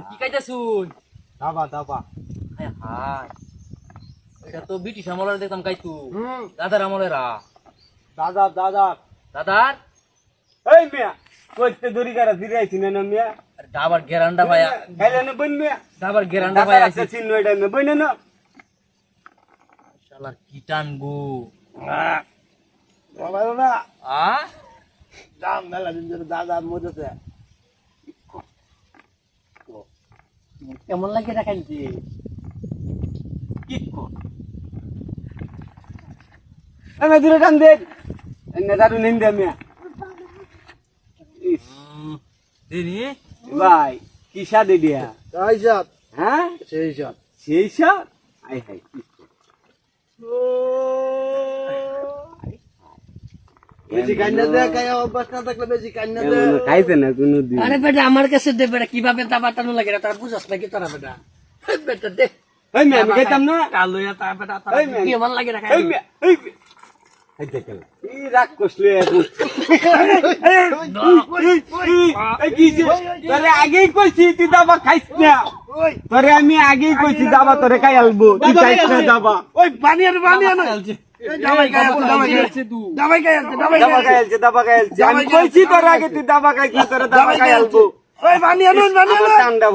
কি দাবা দাবা হায় হায় এটা তো ব্রিটিশ দাদার আমলেরা দাদা দাদা দাদার এই মিয়া কইতে দড়ি না ডাবার গেরান্ডা ভাইয়া খাইলে না বন মিয়া ডাবার গেরান্ডা ভাইয়া হাতে চিহ্ন এটা না বইনে না শালার কিটান গো বাবা না? দাম মেলা দিন ধরে দাদা মজেছে। কেমন লাগে এটা খাইছি কি? আমি দূরে টান দে। দারু নিন্দে মিয়া। ইস, দেনি? ভাই কি সাদে দিয়া তাই সাত হ্যাঁ? সেই সাত সেই সব আই হাই বেশি কান্না দে খাই অভ্যাস না থাকলে বেশি কান্না দে এমন খাইছে না কোনো দিন আরে বেটা আমার কাছে দে বেটা কীভাবে লাগে তারা বুঝাস নাকি তারা বেটা? বেটা দে। আগেই কইছি তুই দাবা খাইস না। তোরে আমি আগেই কইছি দাবা তোরে খাই আলবো। তুই খাইস না দাবা। ওই পানি আর খাই খাই খাই খাই খাই খাই আমি কইছি তোর আগে তুই দাবা খাইছি তোরে দাবা খাই আলবো ঠান্ডা